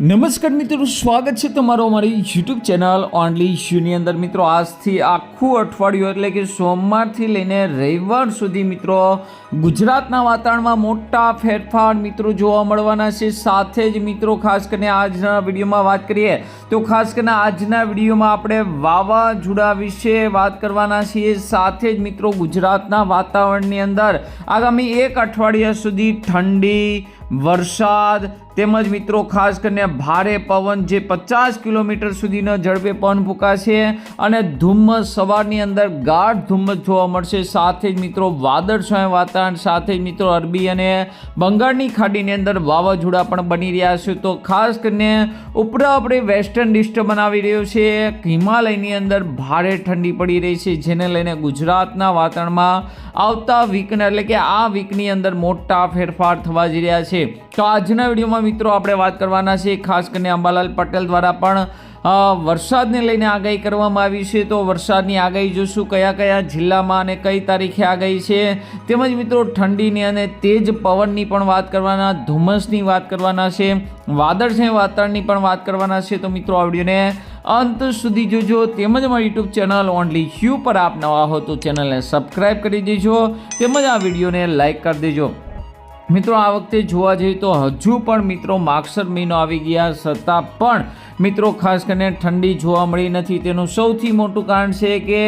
નમસ્કાર મિત્રો સ્વાગત છે તમારો અમારી યુટ્યુબ ચેનલ ઓનલી ઇશ્યુની અંદર. મિત્રો, આજથી આખું અઠવાડિયું એટલે કે સોમવારથી લઈને રવિવાર સુધી મિત્રો, ગુજરાતના વાતાવરણમાં મોટા ફેરફાર મિત્રો જોવા મળવાના છે. સાથે જ મિત્રો, ખાસ કરીને આજના વિડીયોમાં વાત કરીએ તો ખાસ કરીને આજના વિડીયોમાં આપણે વાવાઝોડા વિશે વાત કરવાના છીએ. સાથે જ મિત્રો, ગુજરાતના વાતાવરણની અંદર આગામી એક અઠવાડિયા સુધી ઠંડી, વરસાદ તેમજ મિત્રો, ખાસ કરીને ભારે પવન જે પચાસ કિલોમીટર સુધીનો ઝડપે પવન ફૂંકાશે અને ધુમ્મસ સવારની અંદર ગાઢ ધુમ્મસ જોવા મળશે. સાથે જ મિત્રો, વાદળછાયા વાતાવરણ, સાથે જ મિત્રો, અરબી અને બંગાળની ખાડીની અંદર વાવાઝોડા પણ બની રહ્યા છે. તો ખાસ કરીને ઉપરા આપણે વેસ્ટર્ન ડિસ્ટર્બ બનાવી રહ્યો છે. હિમાલયની અંદર ભારે ઠંડી પડી રહી છે, જેને લઈને ગુજરાતના વાતાવરણમાં આવતા વીકને એટલે કે આ વીકની અંદર મોટા ફેરફાર થવા જઈ રહ્યા છે. તો આજના વિડીયોમાં મિત્રો આપણે વાત કરવાના છે, ખાસ કરીને અંબાલાલ પટેલ દ્વારા પણ વરસાદને લઈને આગાહી કરવામાં આવી છે. તો વરસાદની આગાહી જોશું, કયા કયા જિલ્લામાં અને કઈ તારીખે આગાહી છે. તેમજ મિત્રો ઠંડીની અને તેજ પવનની પણ વાત કરવાના, ધુમ્મસની વાત કરવાના છે. વાદળછાયા વાતાવરણની પણ વાત કરવાના છે. તો મિત્રો આ વિડીયોને અંત સુધી જોજો. તેમજ મારી યુટ્યુબ ચેનલ ઓનલી હ્યુ પર આપ નવા હો તો ચેનલને સબસ્ક્રાઈબ કરી દેજો. તેમજ આ વિડીયોને લાઈક કરી દેજો. મિત્રો, આ વખતે જોવા જઈએ તો હજુ પણ મિત્રો માગસર મહિનો આવી ગયા છતાં પણ મિત્રો, ખાસ કરીને ઠંડી જોવા મળી નથી. તેનું સૌથી મોટું કારણ છે કે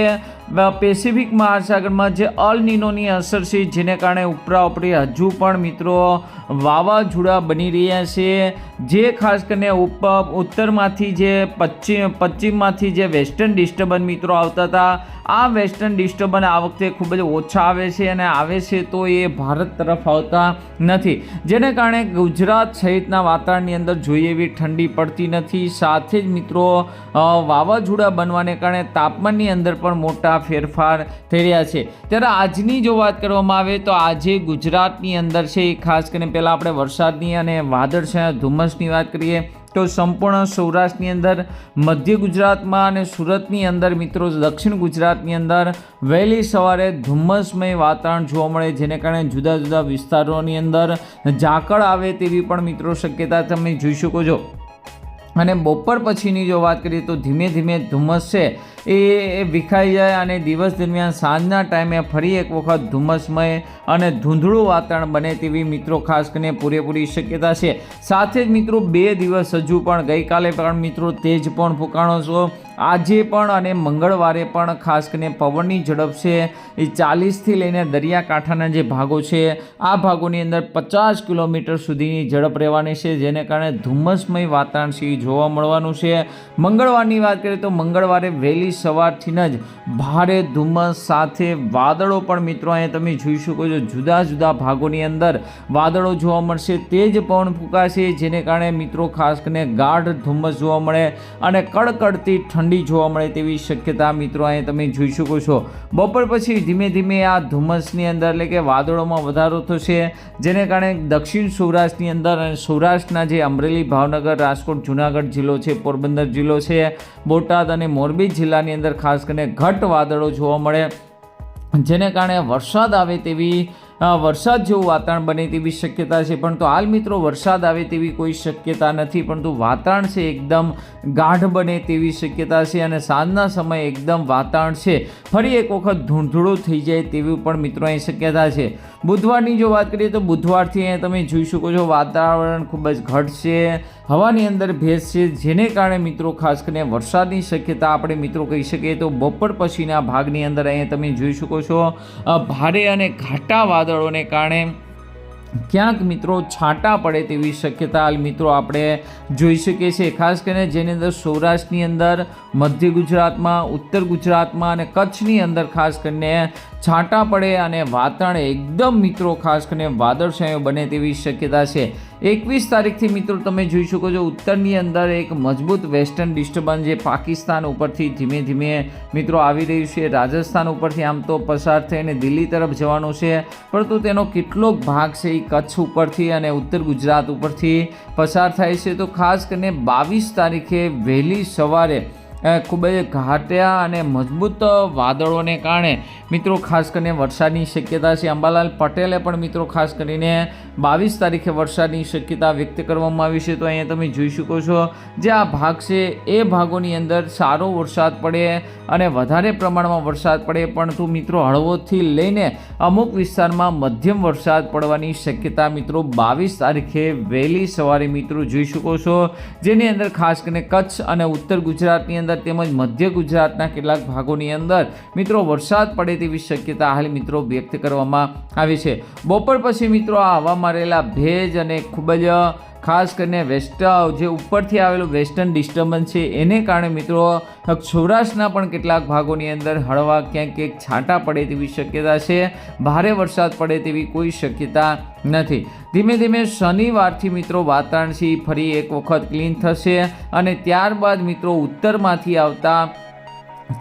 પેસિફિક મહાસાગરમાં જે અલ નીનોની અસર છે, જેને કારણે ઉપરા ઉપરી હજુ પણ મિત્રો વાવાઝોડા બની રહ્યા છે. જે ખાસ કરીને ઉપ, ઉત્તરમાંથી જે પશ્ચિમ, પશ્ચિમમાંથી જે વેસ્ટર્ન ડિસ્ટર્બન મિત્રો આવતા હતા, આ વેસ્ટર્ન ડિસ્ટર્બન આ વખતે ખૂબ જ ઓછા આવે છે અને આવે છે તો એ ભારત તરફ આવતા નથી. જેને કારણે ગુજરાત સહિતના વાતાવરણની અંદર જોઈએ એવી ઠંડી પડતી નથી. સાથે જ મિત્રો વાવાઝોડા બનવાને કારણે તાપમાનની અંદર પણ મોટા ફેરફાર થઈ રહ્યા છે. ત્યારે આજની જો વાત કરવામાં આવે તો આજે ગુજરાતની અંદર છે એ ખાસ કરીને પહેલાં આપણે વરસાદની અને વાદળછાયા ધુમ્મસની વાત કરીએ તો સંપૂર્ણ સૌરાષ્ટ્રની અંદર, મધ્ય ગુજરાતમાં અને સુરતની અંદર મિત્રો, દક્ષિણ ગુજરાતની અંદર વહેલી સવારે ધુમ્મસમય વાતાવરણ જોવા મળે, જેને કારણે જુદા જુદા વિસ્તારોની અંદર ઝાકળ આવે તેવી પણ મિત્રો શક્યતા તમે જોઈ શકો છો. અને બપોર પછીની જો વાત કરીએ તો ધીમે ધીમે ધુમ્મસ છે, એ વિખાઈ જાય અને દિવસ દરમિયાન સાંજના ટાઈમે ફરી એક વખત ધુમ્મસમય અને ધૂંધળું વાતાવરણ બને તેવી મિત્રો ખાસ કરીને પૂરેપૂરી શક્યતા છે. સાથે જ મિત્રો બે દિવસ હજુ પણ ગઈકાલે પણ મિત્રો તેજ પણ ફૂંકાણો છો. આજે પણ અને મંગળવારે પણ ખાસ કરીને પવનની ઝડપ છે. એ ચાલીસથી લઈને દરિયાકાંઠાના જે ભાગો છે, આ ભાગોની અંદર પચાસ કિલોમીટર સુધીની ઝડપ રહેવાની છે, જેને કારણે ધુમ્મસમય વાતાવરણ છે જોવા મળવાનું છે. મંગળવારની વાત કરીએ તો મંગળવારે વહેલી સવારથી જ ભારે ધુમ્મસ સાથે વાદળો પણ મિત્રો અહીંયા તમે જોઈ શકો છો. જુદા જુદા ભાગોની અંદર વાદળો જોવા મળશે, તેજ પવન ફૂંકાશે, જેને કારણે મિત્રો ખાસ કરીને ગાઢ ધુમ્મસ જોવા મળે અને કડકડતી ઠંડી જોવા મળે તેવી શક્યતા મિત્રો અહીંયા તમે જોઈ શકો છો. બપોર પછી ધીમે ધીમે આ ધુમ્મસની અંદર એટલે કે વાદળોમાં વધારો થશે, જેને કારણે દક્ષિણ સૌરાષ્ટ્રની અંદર અને સૌરાષ્ટ્રના જે અમરેલી, ભાવનગર, રાજકોટ, જુનાગઢ જિલ્લો છે, પોરબંદર જિલ્લો છે, બોટાદ અને મોરબી જિલ્લાની અંદર ખાસ કરીને ઘટ વાદળો જોવા મળે, જેને કારણે વરસાદ આવે તેવી વરસાદ જેવું વાતાવરણ બને તેવી શક્યતા છે. પરંતુ હાલ મિત્રો, વરસાદ આવે તેવી કોઈ શક્યતા નથી. પરંતુ વાતાવરણ છે એકદમ ગાઢ બને તેવી શક્યતા છે અને સાંજના સમયે એકદમ વાતાવરણ છે. ફરી એક વખત ધૂંધળું થઈ જાય તેવી પણ મિત્રો અહીં શક્યતા છે. બુધવારની જો વાત કરીએ તો બુધવારથી અહીંયા તમે જોઈ શકો છો, વાતાવરણ ખૂબ જ ઘટશે હવાની અંદર ભેજ છે. જેને કારણે મિત્રો ખાસ કરીને વરસાદની શક્યતા આપણે મિત્રો કહી શકીએ તો બપોર પછીના ભાગની અંદર અહીંયા તમે જોઈ શકો છો ભારે અને ઘાટા વાદળોને કારણે ક્યાંક મિત્રો છાંટા પડે તેવી શક્યતા મિત્રો આપણે જોઈ શકીએ છીએ. ખાસ કરીને જેની અંદર સૌરાષ્ટ્રની અંદર મધ્ય ગુજરાતમાં, ઉત્તર ગુજરાતમાં અને કચ્છની અંદર ખાસ કરીને છાંટા પડે અને વાતાવરણ એકદમ મિત્રો ખાસ કરીને વાદળછાયો બને તેવી શક્યતા છે. એકવીસ તારીખથી મિત્રો તમે જોઈ શકો છો, ઉત્તરની અંદર એક મજબૂત વેસ્ટર્ન ડિસ્ટર્બન્સ જે પાકિસ્તાન ઉપરથી ધીમે ધીમે મિત્રો આવી રહ્યું છે. રાજસ્થાન ઉપરથી આમ તો પસાર થઈને દિલ્હી તરફ જવાનું છે, પરંતુ તેનો કેટલોક ભાગ છે એ કચ્છ ઉપરથી અને ઉત્તર ગુજરાત ઉપરથી પસાર થાય છે. તો ખાસ કરીને બાવીસ તારીખે વહેલી સવારે ખૂબ જ ઘાટ્યા અને મજબૂત વાદળોને કારણે મિત્રો ખાસ કરીને વરસાદની શક્યતા છે. અંબાલાલ પટેલે પણ મિત્રો ખાસ કરીને બાવીસ તારીખે વરસાદની શક્યતા વ્યક્ત કરવામાં આવી છે. તો અહીંયા તમે જોઈ શકો છો જે આ ભાગ છે એ ભાગોની અંદર સારો વરસાદ પડે અને વધારે પ્રમાણમાં વરસાદ પડે. પરંતુ મિત્રો હળવોથી લઈને અમુક વિસ્તારમાં મધ્યમ વરસાદ પડવાની શક્યતા મિત્રો બાવીસ તારીખે વહેલી સવારે મિત્રો જોઈ શકો છો. જેની અંદર ખાસ કરીને કચ્છ અને ઉત્તર ગુજરાતની અંદર તેમજ મધ્ય ગુજરાતના કેટલાક ભાગોની અંદર મિત્રો વરસાદ પડે તેવી શક્યતા હાલ મિત્રો વ્યક્ત કરવામાં આવી છે. બપોર પછી મિત્રો આ હવામાં રહેલા ભેજ અને ખૂબ જ ખાસ કરીને વેસ્ટ જે ઉપરથી આવેલું વેસ્ટર્ન ડિસ્ટર્બન્સ છે, એને કારણે મિત્રો સૌરાષ્ટ્રના પણ કેટલાક ભાગોની અંદર હળવા ક્યાંક ક્યાંક છાંટા પડે તેવી શક્યતા છે, ભારે વરસાદ પડે તેવી કોઈ શક્યતા નથી. ધીમે ધીમે શનિવારથી મિત્રો વાતાવરણ ફરી એક વખત ક્લીન થશે અને ત્યારબાદ મિત્રો ઉત્તરમાંથી આવતા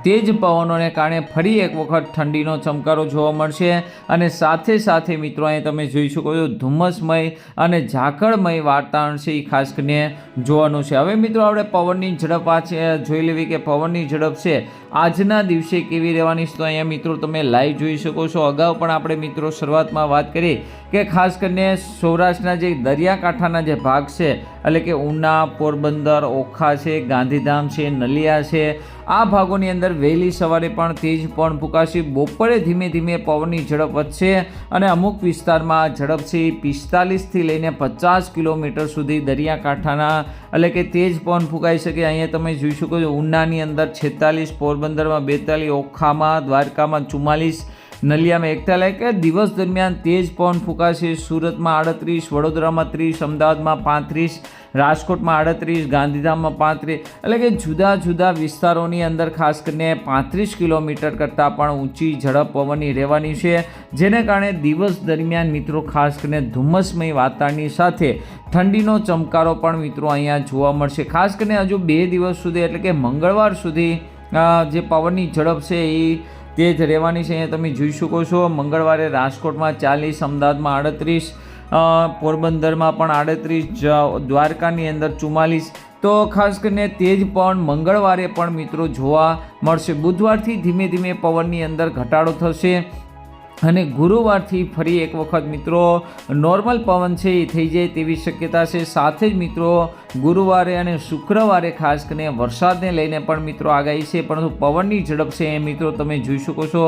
તેજ પવનોને કારણે ફરી એક વખત ઠંડીનો ચમકારો જોવા મળશે અને સાથે સાથે મિત્રો, અહીં તમે જોઈ શકો છો, ધુમ્મસમય અને ઝાકળમય વાતાવરણ છે એ ખાસ કરીને જોવાનું છે. હવે મિત્રો, આપણે પવનની ઝડપ આ છે, જોઈ લેવી કે પવનની ઝડપ છે. આજના દિવસે કેવી રહેવાની છે તો અહીંયા મિત્રો, તમે લાઈવ જોઈ શકો છો. અગાઉ પણ આપણે મિત્રો, શરૂઆતમાં વાત કરી કે ખાસ કરીને સૌરાષ્ટ્રના જે દરિયાકાંઠાના જે ભાગ છે એટલે કે ઉના, પોરબંદર, ઓખા છે, ગાંધીધામ છે, નલિયા છે. આ ભાગોની અંદર વહેલી સવારે પણ તેજ પવન ફૂંકાશે. બપોરે ધીમે ધીમે પવનની ઝડપ વધશે અને અમુક વિસ્તારમાં ઝડપ પિસ્તાલીસથી લઈને પચાસ કિલોમીટર સુધી દરિયાકાંઠાના. એટલે કે તેજ પવન ફૂંકાઈ શકે. અહીંયા તમે જોઈ શકો છો ઉનાની અંદર છેતાલીસ, પોરબંદરમાં બેતાલીસ, ઓખામાં, દ્વારકામાં ચુમ્માલીસ નલિયામાં એકતાલીસ કે દિવસ દરમિયાન તેજ પવન ફૂંકાશે. સુરતમાં આડત્રીસ, વડોદરામાં ત્રીસ, અમદાવાદમાં પાંત્રીસ, રાજકોટમાં આડત્રીસ, ગાંધીધામમાં પાંત્રીસ. એટલે કે જુદા જુદા વિસ્તારોની અંદર ખાસ કરીને પાંત્રીસ કિલોમીટર કરતાં પણ ઊંચી ઝડપ પવનની રહેવાની છે. જેને કારણે દિવસ દરમિયાન મિત્રો ખાસ કરીને ધુમ્મસમય વાતાવરણની સાથે ઠંડીનો ચમકારો પણ મિત્રો અહીંયા જોવા મળશે. ખાસ કરીને હજુ બે દિવસ સુધી એટલે કે મંગળવાર સુધી જે પવનની ઝડપ છે એ તેજ રહેવાની છે. અહીંયા તમે જોઈ શકો છો, મંગળવારે રાજકોટમાં ચાલીસ, અમદાવાદમાં આડત્રીસ પોરબંદરમાં પણ આડત્રીસ દ્વારકાની અંદર ચુમ્માલીસ. તો ખાસ કરીને તે જ પણ મંગળવારે પણ મિત્રો જોવા મળશે. બુધવારથી ધીમે ધીમે પવનની અંદર ઘટાડો થશે અને ગુરુવારથી ફરી એક વખત મિત્રો નોર્મલ પવન છે, એ થઈ જાય તેવી શક્યતા છે. સાથે જ મિત્રો ગુરુવારે અને શુક્રવારે ખાસ કરીને વરસાદને લઈને પણ મિત્રો આગાહી છે, પરંતુ પવનની ઝડપ છે એ મિત્રો તમે જોઈ શકો છો.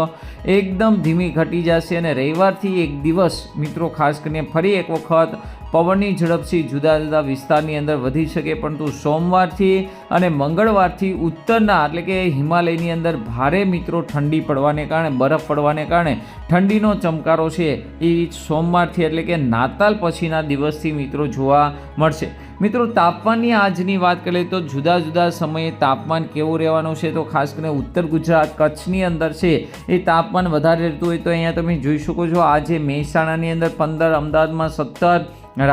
એકદમ ધીમી ઘટી જશે અને રવિવારથી એક દિવસ મિત્રો ખાસ કરીને ફરી એક વખત પવનની ઝડપથી જુદા જુદા વિસ્તારની અંદર વધી શકે, પરંતુ સોમવારથી અને મંગળવારથી ઉત્તરના એટલે કે હિમાલયની અંદર ભારે મિત્રો ઠંડી પડવાને કારણે, બરફ પડવાને કારણે ઠંડીનો ચમકારો છે. એ સોમવારથી એટલે કે નાતાલ પછીના દિવસથી મિત્રો જોવા મળશે. મિત્રો, તાપમાનની આજની વાત કરીએ તો જુદા જુદા સમયે તાપમાન કેવું રહેવાનું છે? તો ખાસ કરીને ઉત્તર ગુજરાત કચ્છની અંદર છે, એ તાપમાન વધારે રહેતું હોય તો અહીંયા તમે જોઈ શકો છો, આજે મહેસાણાની અંદર પંદર, અમદાવાદમાં સત્તર,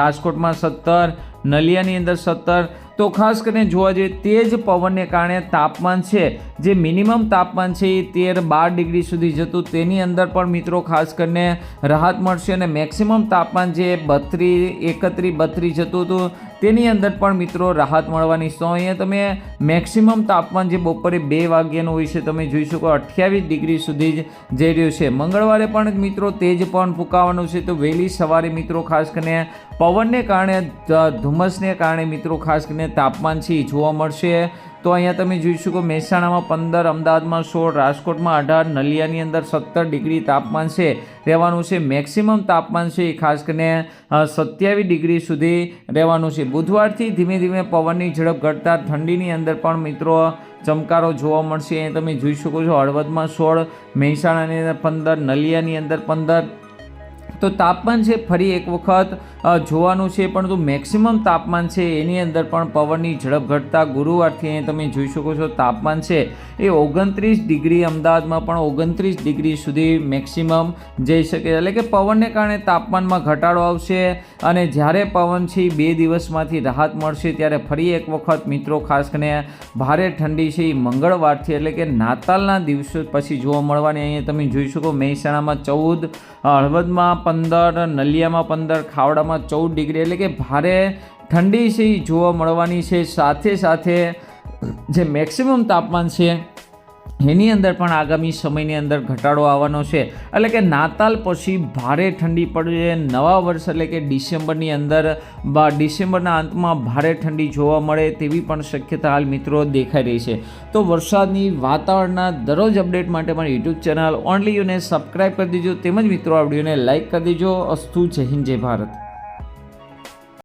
રાજકોટમાં સત્તર, નલિયાની અંદર સત્તર. તો ખાસ કરીને જોવા જઈએ જ પવનને કારણે તાપમાન છે, જે મિનિમમ તાપમાન છે, એ તેર બાર ડિગ્રી સુધી જતું. તેની અંદર પણ મિત્રો, ખાસ કરીને રાહત મળશે અને મેક્સિમમ તાપમાન જે બત્રીસ એકત્રીસ બત્રીસ જતું હતું તેની અંદર પણ મિત્રો રાહત મળવાની તો અહીંયા તમે મેક્સિમમ તાપમાન જે બપોરે બે વાગ્યાનું હોય છે, તમે જોઈ શકો અઠ્યાવીસ ડિગ્રી સુધી જ જઈ રહ્યું છે. મંગળવારે પણ મિત્રો તેજ પણ ફૂંકાવાનું છે. તો વહેલી સવારે મિત્રો ખાસ કરીને પવનને કારણે ધુમ્મસને કારણે મિત્રો ખાસ કરીને તાપમાન છે જોવા મળશે. તો અહીંયા તમે જોઈ શકો મહેસાણામાં પંદર, અમદાવાદમાં સોળ, રાજકોટમાં અઢાર, નલિયાની અંદર સત્તર ડિગ્રી તાપમાન છે. રહેવાનું છે મેક્સિમમ તાપમાન છે એ ખાસ કરીને સત્યાવીસ ડિગ્રી સુધી રહેવાનું છે. બુધવારથી ધીમે ધીમે પવનની ઝડપ ઘટતા ઠંડીની અંદર પણ મિત્રો ચમકારો જોવા મળશે. અહીંયા તમે જોઈ શકો છો હળવદમાં સોળ, મહેસાણાની અંદર પંદર, નલિયાની અંદર પંદર તો તાપમાન છે, ફરી એક વખત જોવાનું છે પરંતુ મેક્સિમમ તાપમાન છે, એની અંદર પણ પવનની ઝડપ ઘટતા ગુરુવારથી અહીં તમે જોઈ શકો છો તાપમાન છે, એ ઓગણત્રીસ ડિગ્રી અમદાવાદમાં પણ ઓગણત્રીસ ડિગ્રી સુધી મેક્સિમમ જઈ શકે એટલે કે પવનને કારણે તાપમાનમાં ઘટાડો આવશે અને જ્યારે પવન છે બે દિવસમાંથી રાહત મળશે, ત્યારે ફરી એક વખત, મિત્રો, ખાસ કરીને ભારે ઠંડી છે, એ મંગળવારથી, એટલે કે નાતાલના દિવસો પછી જોવા મળવાની અહીંયા તમે જોઈ શકો, મહેસાણામાં ચૌદ, હળવદમાં પંદર, નલિયામાં પંદર, ખાવડામાં ચૌદ ડિગ્રી. એટલે કે ભારે ઠંડી છે જોવા મળવાની છે. સાથે સાથે જે મેક્સિમમ તાપમાન છે એની અંદર પણ આગામી સમયની અંદર ઘટાડો આવવાનો છે. એટલે કે નાતાલ પછી ભારે ઠંડી પડશે નવા વર્ષ એટલે કે ડિસેમ્બરની અંદર ડિસેમ્બરના અંતમાં ભારે ઠંડી જોવા મળે તેવી પણ શક્યતા હાલ મિત્રો દેખાઈ રહી છે. તો વરસાદની વાતાવરણના દરરોજ અપડેટ માટે પણ યુટ્યુબ ચેનલ ઓનલી યુને સબસ્ક્રાઈબ કરી દેજો. તેમજ મિત્રો આ વિડીયોને લાઇક કરી દેજો. અસ્તુ જય હિન્દ, જય ભારત.